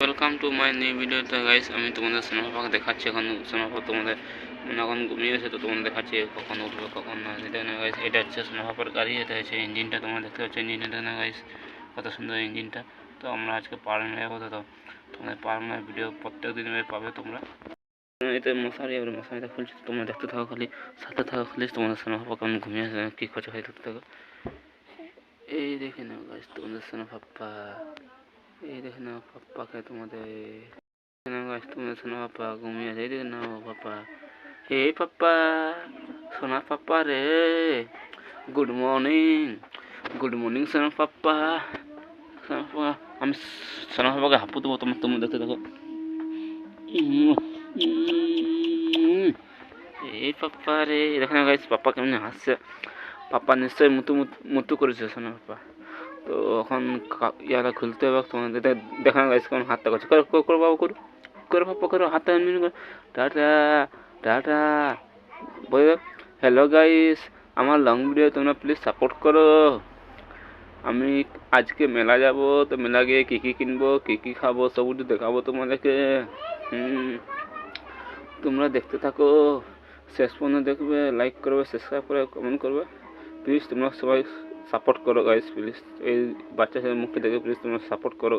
Welcome to my new video তো guys আমি তোমাদের সোনাপাকে দেখাচ্ছি এখন। সোনাপা তোমাদের মানে এখন ঘুমিয়ে গেছে, তো তোমাদের দেখাচ্ছি কখন উঠবে, কখন না এটা না গাইস এটা হচ্ছে সোনাপাপার গাড়ি, এটা হচ্ছে ইঞ্জিনটা তোমরা দেখতে পাচ্ছ ইঞ্জিনটা না গাইস কত সুন্দর ইঞ্জিনটা তো আমরা আজকে পাড়ানো যাব, তো তোমাদের পার পাড়ানো ভিডিও প্রত্যেক দিন পাবে তোমরা। এতে মশারি, এবার মশারিটা খুলছি তোমরা দেখতে থাকো খালি, সাথে থাকো খালি, তোমাদের সোনাপাপা কেমন ঘুমিয়ে আসে কী করছে খালি দেখতে থাকো। এই দেখে নাও গাইস তোমাদের সোনাপাপ্পা এই দেখে নাও পাপ্পাকে তোমাদের। তোমাদের সোনা পাপ্পা ঘুমিয়ে আছে, এই দেখে নাও পাপ্পা। এই পাপ্পা, সোনা পাপ্পা রে। গুড মর্নিং গুড মর্নিং সোনা পাপ্পা। সোনা পাপ্পা, আমি সোনা পাপ্পাকে হাঁপু দেবো তোমার তুমি দেখতে দেখো এই পাপ্পা রে দেখে না গাইস পাপ্পা কেমন হাসছে। পাপ্পা নিশ্চয়ই মুতু- মুতু করেছে সোনা পাপ্পা। তো এখন ইয়ারা খুলতে হবে তোমাদের দেখানো গাইস কেমন হাতটা করছে। করো করো, করো বাবু করো। করো পাপ্পা করো হাতটা করো। Tata tata. বলে হ্যালো গাইস আমার লং ভিডিও তোমরা প্লিজ সাপোর্ট করো। আমি আজকে মেলা যাব তো মেলা গিয়ে কী কী কিনবো কী কী খাব সব কিছু দেখাবো তোমাদেরকে। হুম তোমরা দেখতে থাকো। শেষ পর্যন্ত দেখবে লাইক করবে সাবস্ক্রাইব করবে কমেন্ট করবে। প্লিজ তোমরা সবাই সাপোর্ট করো গাইস প্লিজ এই বাচ্চা ছেলের মুখে দেখে প্লিজ তোমরা সাপোর্ট করো।